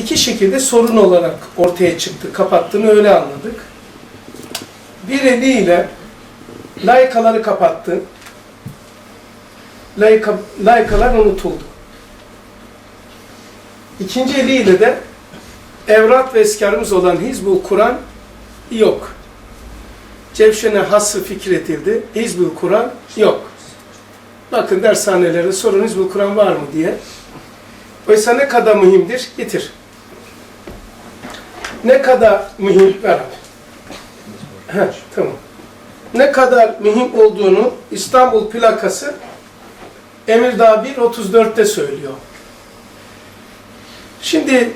iki şekilde sorun olarak ortaya çıktı. Kapattığını öyle anladık. Bir eliyle layıkaları kapattı. Layıka, layıkalar unutuldu. İkinci eliyle de evrat ve eskarımız olan Hizbul Kur'an yok. Cevşen'e hası fikretildi. Hizbul Kur'an yok. Bakın dershanelere sorun Hizbul Kur'an var mı diye. Oysa ne kadar mühimdir? Getir. Ne kadar mühim? Ver tamam. Ne kadar mühim olduğunu İstanbul plakası Emirdağ 1.34'te söylüyor. Şimdi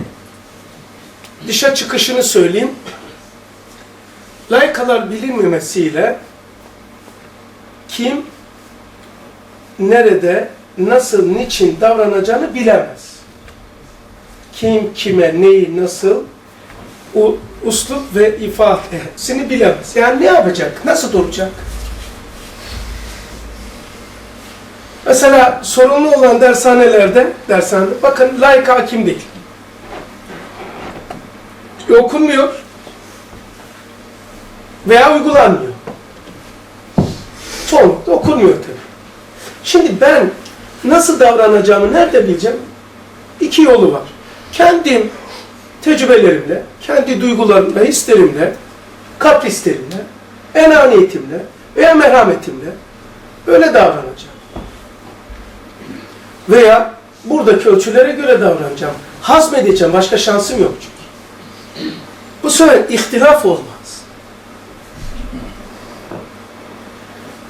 dışa çıkışını söyleyeyim. Layıkalar bilinmemesiyle kim, nerede, nasıl, niçin davranacağını bilemez. Kim, kime, neyi, nasıl, u, uslup ve ifadesini bilemez. Yani ne yapacak, nasıl duracak? Mesela sorunlu olan dershanelerde, dershanede, bakın layık hakim değil. Okunmuyor veya uygulanmıyor. Çoğunlukla okunmuyor tabii. Şimdi ben nasıl davranacağımı nerede bileceğim? İki yolu var. Kendim tecrübelerimle, kendi duygularımla, hislerimle, kaprislerimle, enaniyetimle veya merhametimle böyle davranacağım. Veya buradaki ölçülere göre davranacağım. Hazmedeceğim, başka şansım yok çünkü. Bu sefer ihtilaf olmaz.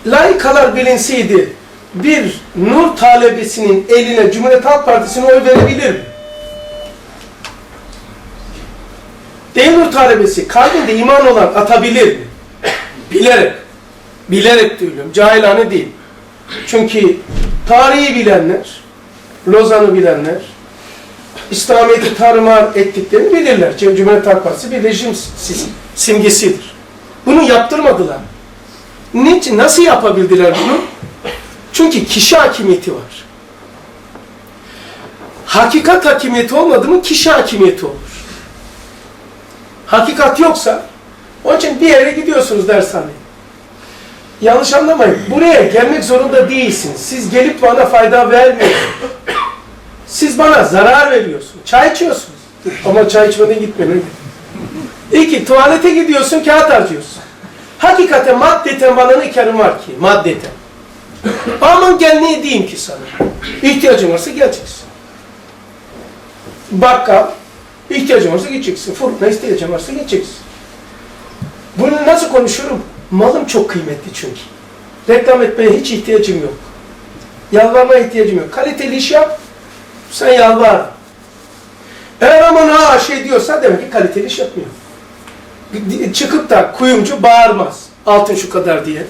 Layıkalar bilinseydi bir nur talebesinin eline Cumhuriyet Halk Partisi'ne oy verebilir mi? Değil nur talebesi kalbinde iman olan atabilir? Bilerek. Bilerek diyorum. Cahilane değil. Çünkü tarihi bilenler, Lozan'ı bilenler, İslamiyet'i tarumar ettiklerini bilirler. Cumhuriyet Halk Partisi bir rejim sim- simgesidir. Bunu yaptırmadılar. Niçin, nasıl yapabildiler bunu? Çünkü kişi hakimiyeti var. Hakikat hakimiyeti olmadı mı kişi hakimiyeti olur. Hakikat yoksa, onun için bir yere gidiyorsunuz dershaneye. Yanlış anlamayın. Buraya gelmek zorunda değilsiniz. Siz gelip bana fayda vermiyorsunuz. Siz bana zarar veriyorsunuz. Çay içiyorsunuz. Ama çay içmeden gitmeyin. İki, tuvalete gidiyorsun, kağıt harcıyorsun. Hakikaten maddeten bana ne karım var ki? Maddeten. Aman gel ne diyeyim ki sana? İhtiyacın varsa geleceksin. Bakkal, ihtiyacın varsa gideceksin. Fırına ihtiyacın varsa gideceksin. Bunu nasıl konuşuyorum? Malım çok kıymetli çünkü. Reklam etmeye hiç ihtiyacım yok. Yalvarmaya ihtiyacım yok. Kaliteli iş yap, sen yalvar. Eğer aman ha şey diyorsa demek ki kaliteli iş yapmıyor. Çıkıp da kuyumcu bağırmaz. Altın şu kadar diye.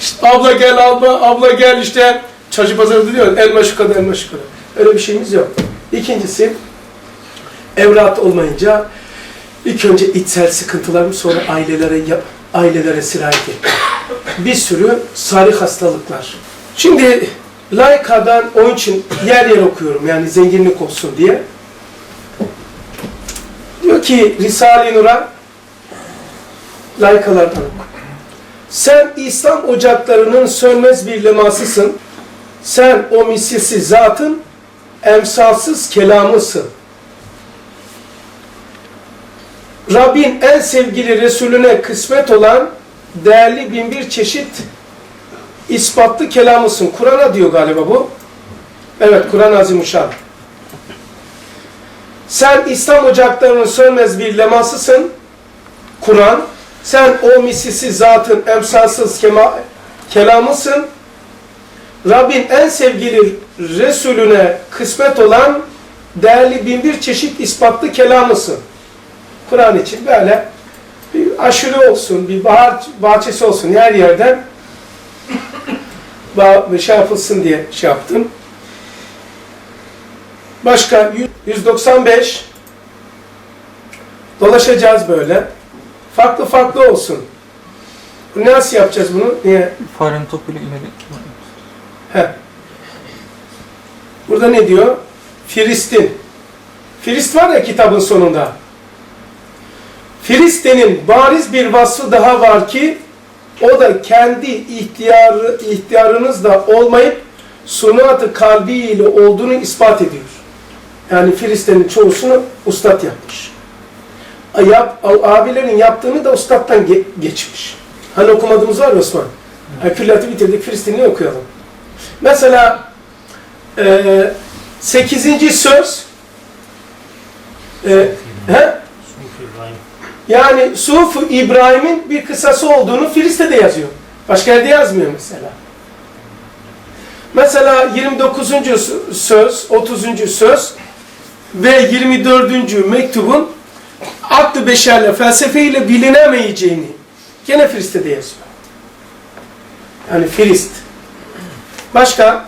İşte abla gel abla, abla gel işte. Çarşı pazarı diyor elma şu kadar, elma şu kadar. Öyle bir şeyimiz yok. İkincisi, evlat olmayınca ilk önce içsel sıkıntılarım sonra ailelere ailelere sirayet etti. Bir sürü sarı hastalıklar. Şimdi Layka'dan onun için yer yer okuyorum yani zenginlik olsun diye. Diyor ki Risale-i Nur'a Laykalardan oku. Sen İslam ocaklarının sönmez bir lemasısın. Sen o misilsiz zatın emsalsız kelamısın. Rabbin en sevgili Resulüne kısmet olan değerli bin bir çeşit ispatlı kelamısın. Kur'an'a diyor galiba bu. Evet, Kur'an-ı Azimuşşan. Sen İslam ocaklarının sönmez bir lemasısın. Kur'an. Sen o misilsiz zatın emsalsız kema, kelamısın. Rabbin en sevgili Resulüne kısmet olan değerli bin bir çeşit ispatlı kelamısın. Kur'an için böyle bir aşırı olsun, bir bahar bahçesi olsun her yerden şey yapılsın diye şey yaptım. Başka 195 dolaşacağız böyle. Farklı farklı olsun. Nasıl yapacağız bunu? Niye? Farenin topuyla ileri. He. Burada ne diyor? Filistin. Filist var ya kitabın sonunda. Filistin'in bariz bir vasfı daha var ki o da kendi ihtiyarı, ihtiyarınızla olmayıp sunatı kalbiyle olduğunu ispat ediyor. Yani Filistin'in çoğusunu ustad yapmış. Yap, abilerin yaptığını da ustadtan ge- geçmiş. Hani okumadığımız var ya Osman. Yani külliyatı bitirdik, Filistin'i okuyalım. Mesela e, 8. söz e, he? Yani Suf İbrahim'in bir kısası olduğunu Filiste'de yazıyor. Başka yerde yazmıyor mesela. Mesela 29. söz, 30. söz ve 24. mektubun aklı beşerle, felsefeyle bilinemeyeceğini gene Filiste'de yazıyor. Yani Filist. Başka?